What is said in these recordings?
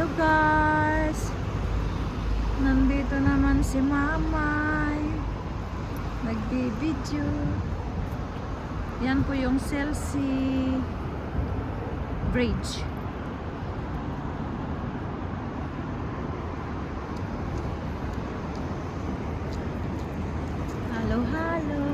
Hello guys! Nandito naman si Mamay. Nagbibideo. Yan po yung Chelsea Bridge. Hello, hello.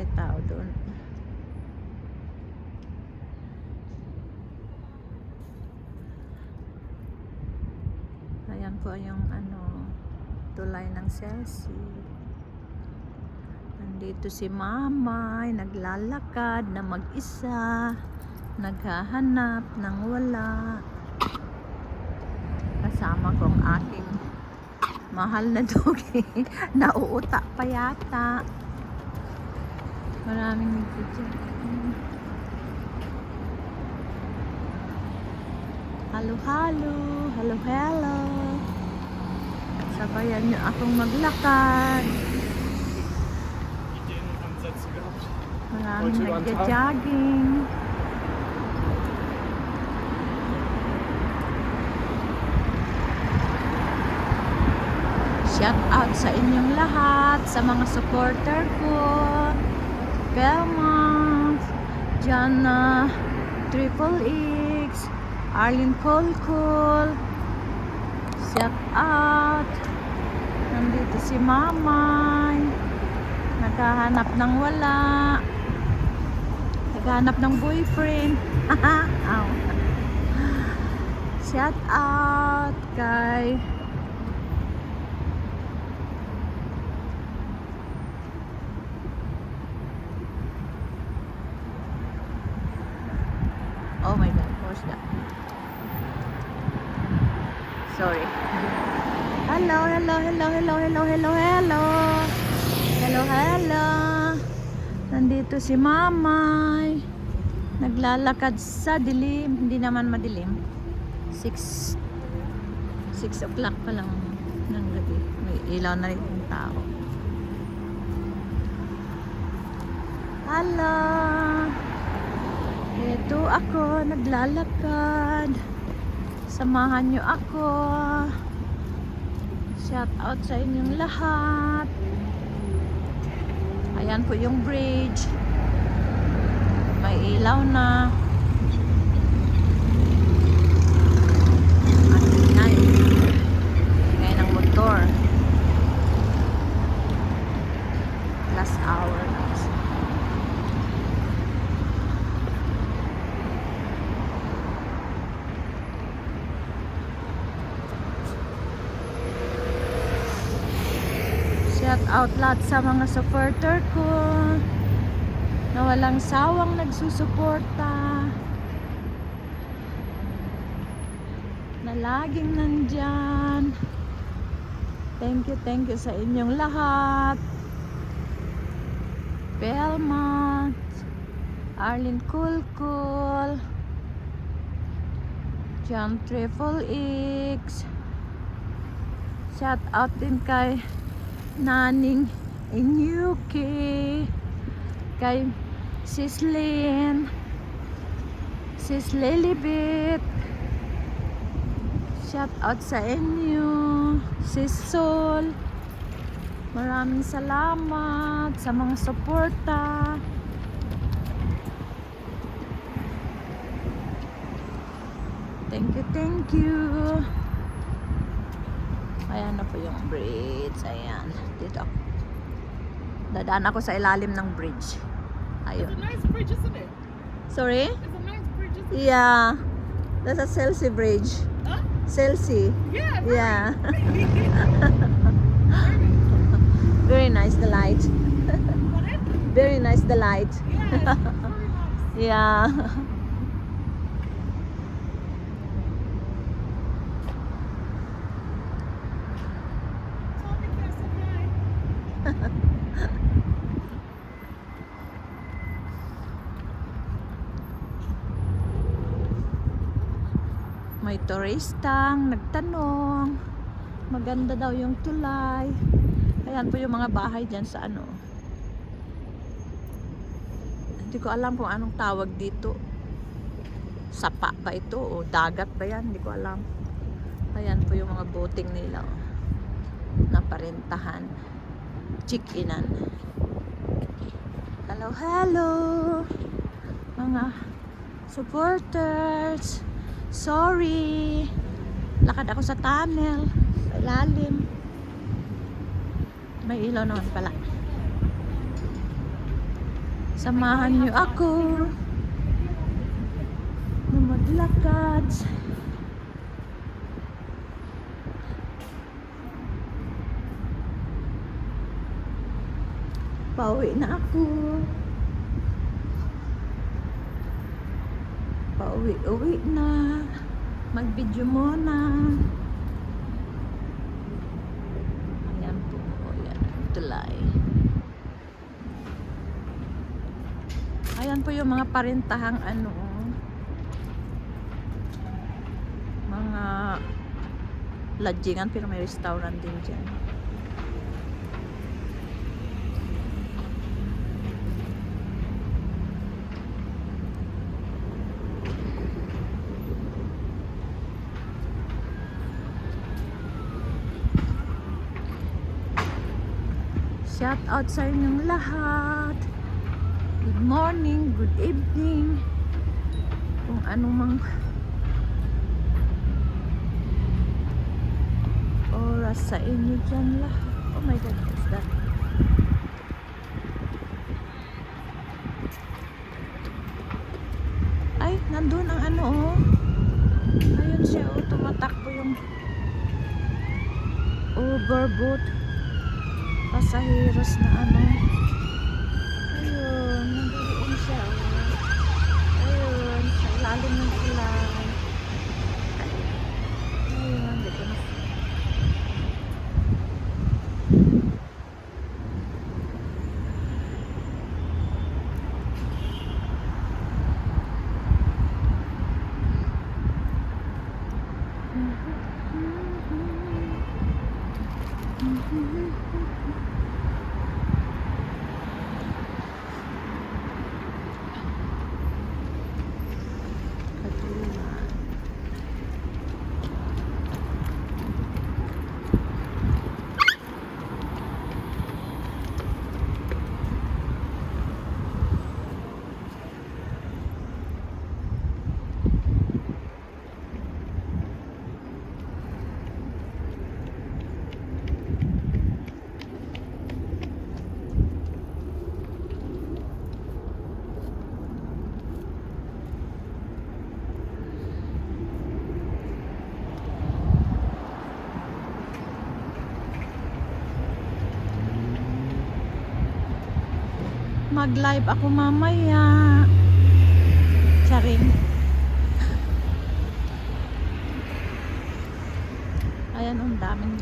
May tao doon. Ayan po yung ano, tulay ng Chelsea. Nandito si Mama, naglalakad na mag-isa, naghahanap ng wala. Kasama ko ang aking mahal na dogi. Nauuta pa yata. Maraming nagtityan. Halo, halo. Halo, hello. Sabayan niyo akong maglakad. Maraming nagja-jogging. Shout out sa inyong lahat, sa mga supporter ko. Belmont, Jana, Triple X, Arlene Colcol. Shout out. Nandito si Mamay. Naghahanap ng wala. Naghahanap ng boyfriend. Ow. Shout out kay Oh my god, what's that? Sorry. Hello, hello, hello, hello, hello, hello, hello. Hello. Nandito si Mamay. Naglalakad sa dilim. Hindi naman madilim. 6 6 o'clock pa lang ng gabi. May ilaw na rin yung tao. Hello. Ito ako, naglalakad. Samahan nyo ako. Shout out sa inyong lahat. Ayan po yung bridge. May ilaw na. Ang ingay. Ingay ng motor. Last hour na. Shout out lahat sa mga supporter ko na walang sawang nagsusuporta na laging nandyan. Thank you, thank you sa inyong lahat. Belmont Arlene Kulkul John Triple X. Shout out din kay Naning Inyuki. Kay Sis Lynn. Sis Lilibet shout out sa inyo Sis Sol. Maraming salamat sa mga suporta. Thank you thank you Ayan na po yung bridge. Ayan. Dito. Dadaan ako sa ilalim ng bridge. It's Ayun. a nice bridge, isn't it? Sorry? It's a nice bridge, isn't it? Yeah. That's a Chelsea bridge. Huh? Chelsea. Yeah. very- Yeah. very nice. the light. Very nice the light. Yeah, it's very nice. Yeah. Turistang nagtanong. Maganda daw yung tulay. Ayan po yung mga bahay dyan sa ano. Hindi ko alam kung anong tawag dito. Sapa ba ito o dagat ba yan? Hindi ko alam. Ayan po yung mga boating nila. oh. Naparentahan. Chick-inan. Hello, hello. Mga supporters. Sorry. Lakad ako sa tunnel. Sa ilalim. May ilaw naman pala. Samahan niyo ako na maglakad. Pauwi na ako. Pauwi-uwi na. Mag-video muna. Ayan po. Ayan. Tulay. Ayan po yung mga parentahang ano. Mga lodgingan pero may restaurant din dyan. Shout out sa inyong lahat. Good morning, good evening. Kung ano mang oras sa inyo dyan lahat. Oh my God, what's that? Ay, nandun ang ano oh. Ayun siya oh, tumatakbo yung overboat pasaheros na ano. Ayun, nandoon siya. oh. Ayun, sa ilalim ng tulay. Ayun, dito na. Kaduna. Mag-live ako mamaya. Charing. Ayan, ang daming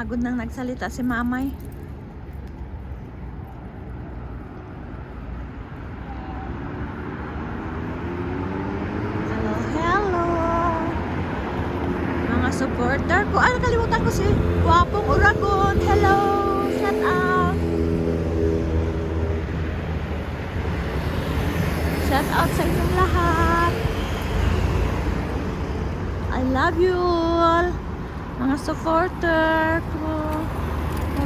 Napagod nang nagsalita si mamay. Hello, hello. Mga supporter ko. Ay, nakalimutan ko si Wapong Uragon. Hello, shout out. Shout out sa inyong lahat. I love you all. Mga supporter.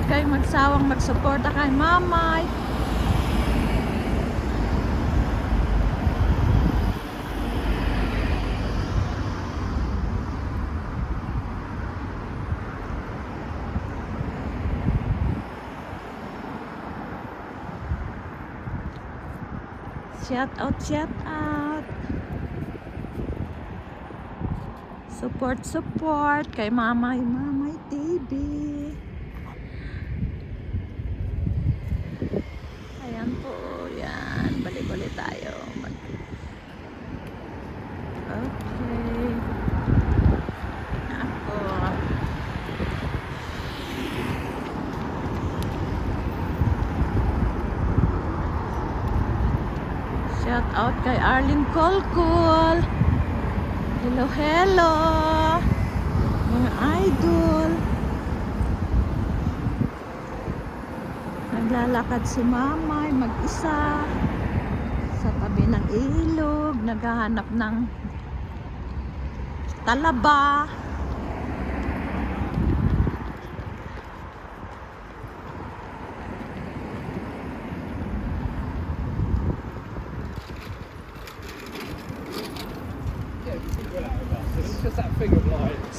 Huwag kayong magsawang magsuporta kay mamay. Shout out, shout out. Support, support kay Mamay Mamay TV. Ayan po, yan. Balik-balik tayo. Mag okay. Ako. Shout out kay Arlene Colcol. Hello, hello. Mga idol. Naglalakad si Mamay mag-isa sa tabi ng ilog, naghahanap ng talaba. It's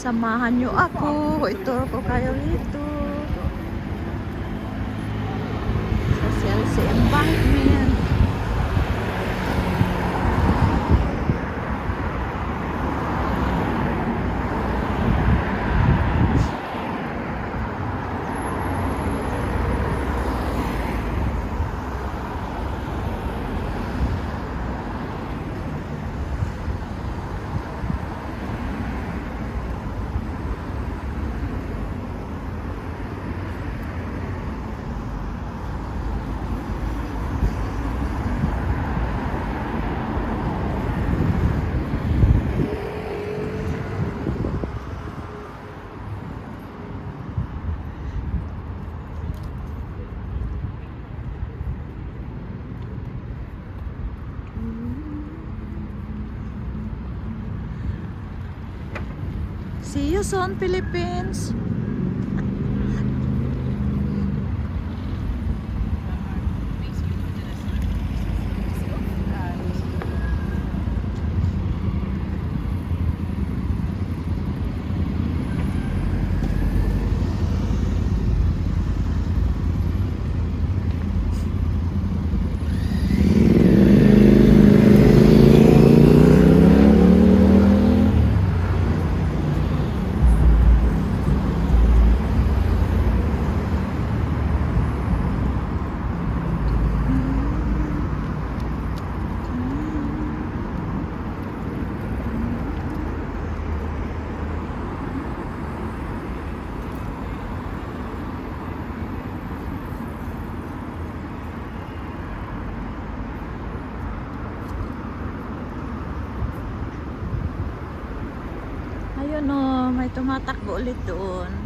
Samahan nyo ako. Ituro ko kayo rito. Sa Chelsea Embankment. See you soon, Philippines. Ayun o, may tumatakbo ulit doon.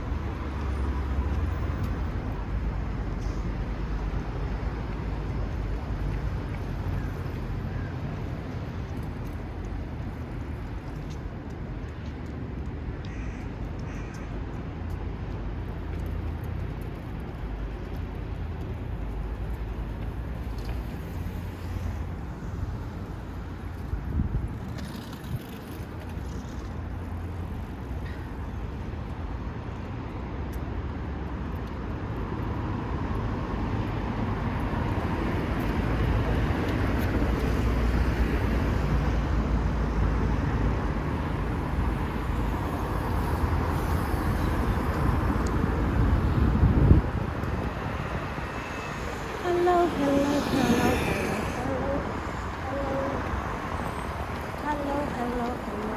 আমরা